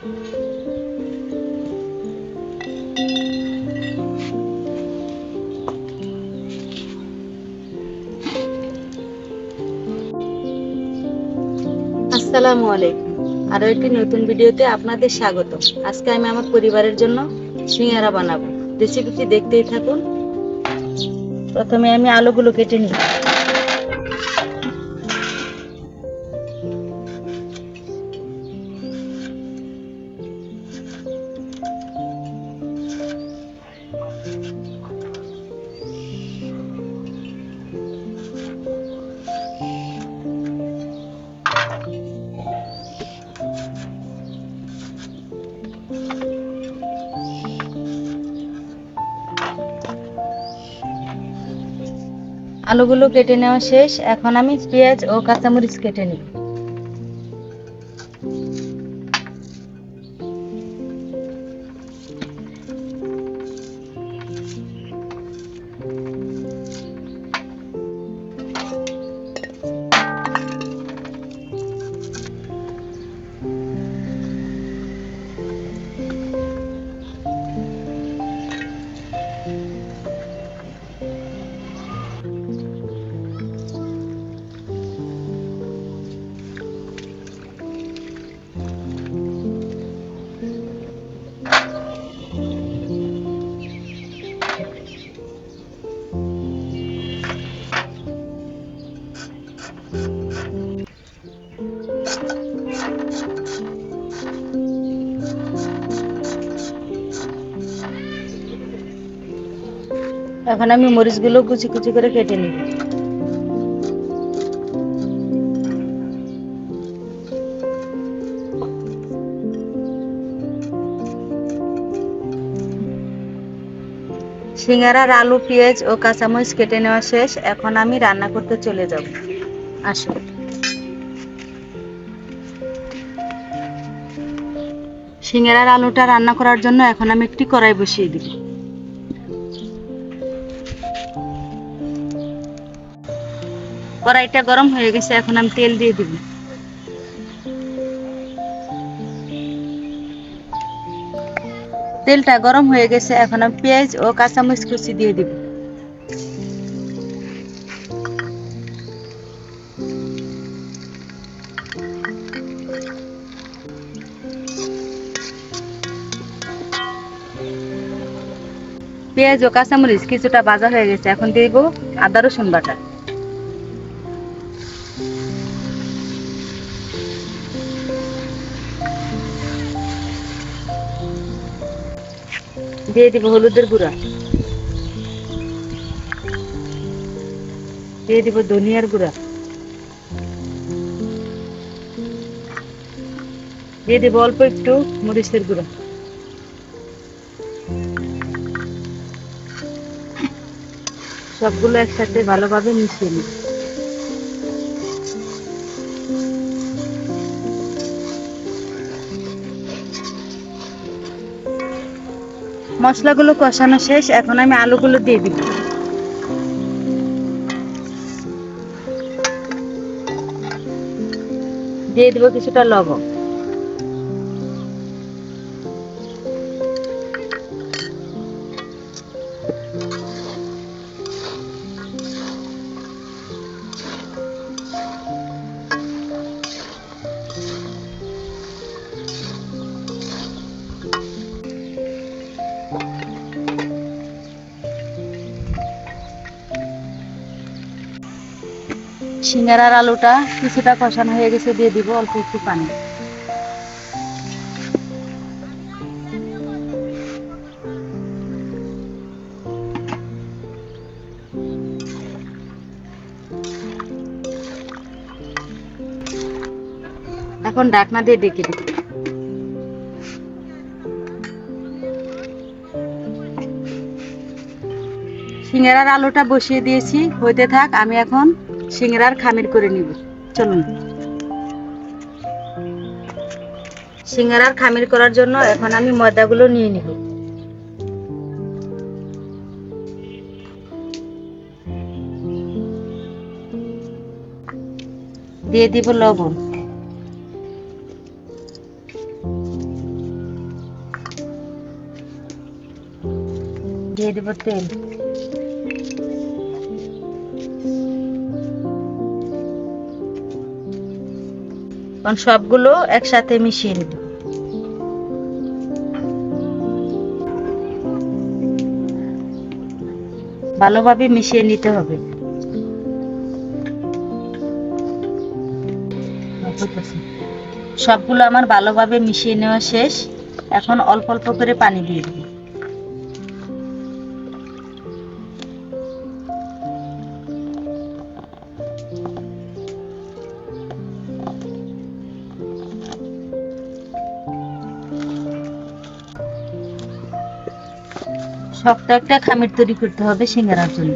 আসসালামু আলাইকুম। আরও একটি নতুন ভিডিওতে আপনাদের স্বাগত। আজকে আমি আমার পরিবারের জন্য সিঙ্গারা বানাবো। রেসিপিটি দেখতেই থাকুন। প্রথমে আমি আলুগুলো কেটে নিই। আলুগুলো কেটে নেওয়া শেষ। এখন আমি পেঁয়াজ ও কাঁচামরিচ কেটে নিই এখন আমি মরিচগুলো কুচি কুচি করে কেটে নিব। সিঙ্গারার আলু, পেঁয়াজ ও কাঁচামরিচ কেটে নেওয়া শেষ। এখন আমি রান্না করতে চলে যাব। আসুন। সিঙ্গারার আলুটা রান্না করার জন্য এখন আমি একটি কড়াই বসিয়ে দিব। কড়াইটা গরম হয়ে গেছে, এখন আমি তেল দিয়ে দিব। তেলটা গরম হয়ে গেছে, এখন আমি পেঁয়াজ ও কাঁচামরিচ কুচি দিয়ে দিব। পেঁয়াজ ও কাঁচামরিচ কিছুটা ভাজা হয়ে গেছে, এখন দিয়ে দিব আদা রসুন বাটা। দিয়ে দিব হলুদের গুঁড়া। দিয়ে দিব ধনিয়ার গুঁড়া। দিয়ে দিব অল্প একটু মরিচের গুঁড়া। সবগুলো একসাথে ভালোভাবে মিশিয়ে নিব। মশলাগুলো কষানো শেষ এখন আমি আলুগুলো দিয়ে দিব। দিয়ে দেবো কিছুটা লবণ। সিঙ্গারার আলুটা কিছুটা কষানো হয়ে গেছে, দিয়ে দিব অল্প একটু পানি। এখন ডাকনা দিয়ে ডেকে দিব। সিঙ্গার আলুটা বসিয়ে দিয়েছি। হইতে থাক, আমি এখন সিঙ্গার খামির করে নিব। চলুন। সিঙ্গারার খামির করার জন্য এখন আমি ময়দাগুলো নিয়ে নিব। দিয়ে দিব লবণ। দিয়ে দিব তেল। এখন সবগুলো একসাথে মিশিয়ে নেব ভালোভাবে মিশিয়ে নিতে হবে। সবগুলো আমার ভালোভাবে মিশিয়ে নেওয়া শেষ। এখন অল্প অল্প করে পানি দিয়ে শক্ত একটা খামির তৈরি করতে হবে সিঙ্গারার জন্য।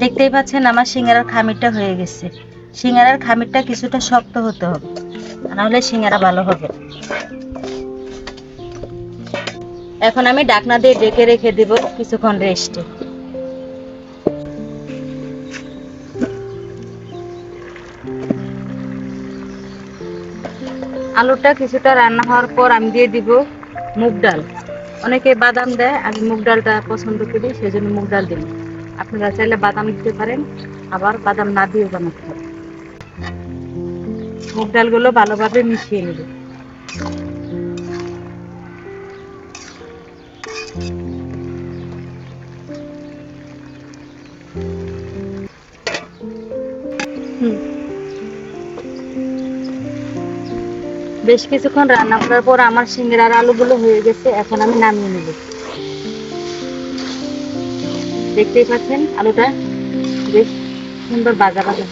দেখতেই পাচ্ছেন আমার সিঙ্গারার খামিরটা হয়ে গেছে। সিঙ্গারার খামিরটা কিছুটা শক্ত হতে হবে নাহলে সিঙ্গারা ভালো হবে এখন আমি ডাকনা দিয়ে ডেকে রেখে দেব কিছুক্ষণ রেস্টে। আলুটা কিছুটা রান্না হওয়ার পর আমি দিয়ে দিব মুগ ডাল। অনেকে বাদাম দেয়, আমি মুগ ডালটা পছন্দ করি সেই জন্য মুগ ডাল দিই। আপনারা চাইলে বাদাম দিতে পারেন, আবার বাদাম না দিয়েও বানাতে পারেন। মুগ ডালগুলো ভালোভাবে মিশিয়ে নেব। হুম। বেশ কিছুক্ষণ রান্না করার পর আমার সিঙ্গার আলুগুলো হয়ে গেছে, এখন আমি নামিয়ে নেব। দেখতেই পাচ্ছেন, আলুটা বেশ সুন্দর বাজা বাজা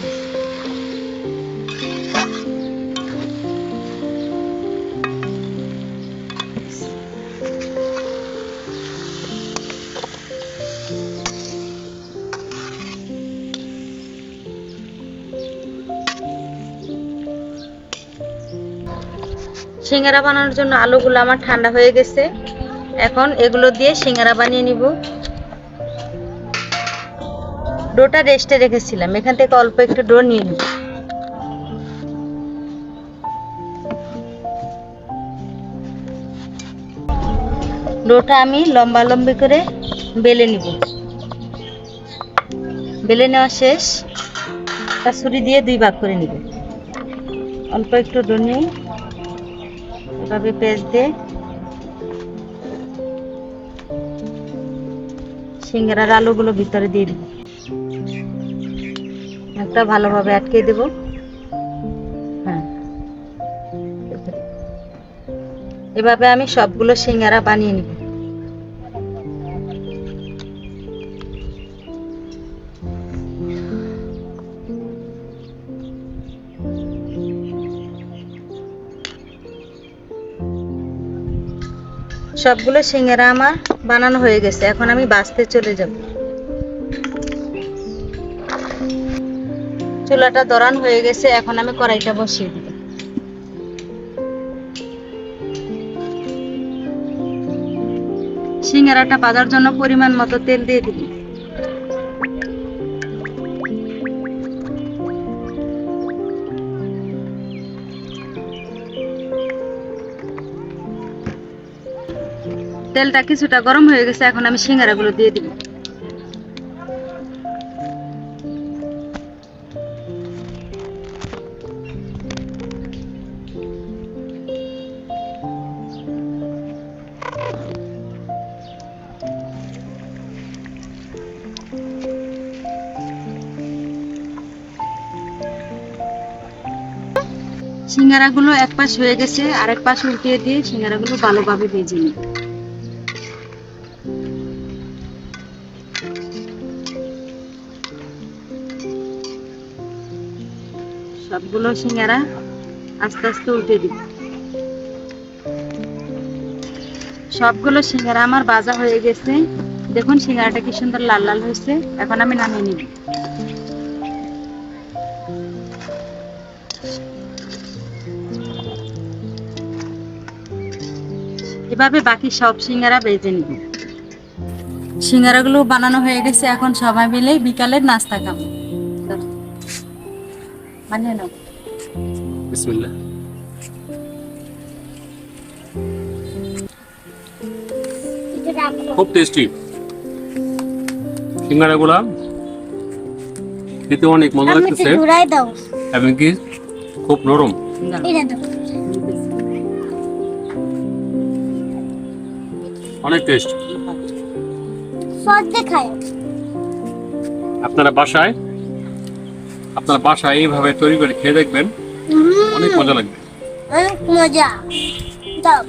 সিঙ্গারা বানানোর জন্য আলুগুলো আমার ঠান্ডা হয়ে গেছে। এখন এগুলো দিয়ে সিঙ্গারা বানিয়ে নিব। ডোটা রেস্টে রেখেছিলাম। এখান থেকে অল্প একটু ডো নিয়ে নিব। ডোটা আমি লম্বা লম্বি করে বেলে নিব। বেলে নেওয়া শেষ। তা ছুরি দিয়ে দুই ভাগ করে নিব। অল্প একটু ডো নিয়ে। এভাবে পেঁচ দিয়ে সিঙ্গারার আলুগুলো ভিতরে দিয়ে দিব। একটা ভালোভাবে আটকে দেব। হ্যাঁ। এভাবে আমি সবগুলো সিঙ্গারা বানিয়ে নিব। সবগুলো সিঙ্গারা আমার বানানো হয়ে গেছে। এখন আমি বাঁচতে চলে যাব। চুলাটা দরান হয়ে গেছে, এখন আমি কড়াইটা বসিয়ে দিব। সিঙ্গারাটা বাজার জন্য পরিমাণ মতো তেল দিয়ে দিবি। তেলটা কিছুটা গরম হয়ে গেছে, এখন আমি সিঙ্গারাগুলো দিয়ে দিব। সিঙ্গারাগুলো এক পাশ হয়ে গেছে আর এক পাশ উল্টিয়ে দিয়ে সিঙ্গারাগুলো ভালোভাবে ভেজে নিই। সবগুলো সিঙ্গারা আস্তে আস্তে উল্টে দিব সবগুলো সিঙ্গারা আমার বাজা হয়ে গেছে। দেখুন সিঙ্গারাটা কি সুন্দর লাল লাল হয়েছে। এখন আমি নামিয়ে নিব। এভাবে বাকি সব সিঙ্গারা বেজে নিব। সিঙ্গারাগুলো বানানো হয়ে গেছে। এখন সবাই মিলে বিকালের নাস্তা খাব। নাও। বিসমিল্লাহ। খুব টেস্টি সিঙ্গারাগুলা খেতে অনেক মজা লাগতেছে। এবং কি? খুব নরম। অনেক টেস্ট সস দেখায় আপনারা বাসায় আপনারা বাসায় এইভাবে তৈরি করে খেয়ে দেখবেন অনেক মজা লাগবে। অনেক মজা। দাও।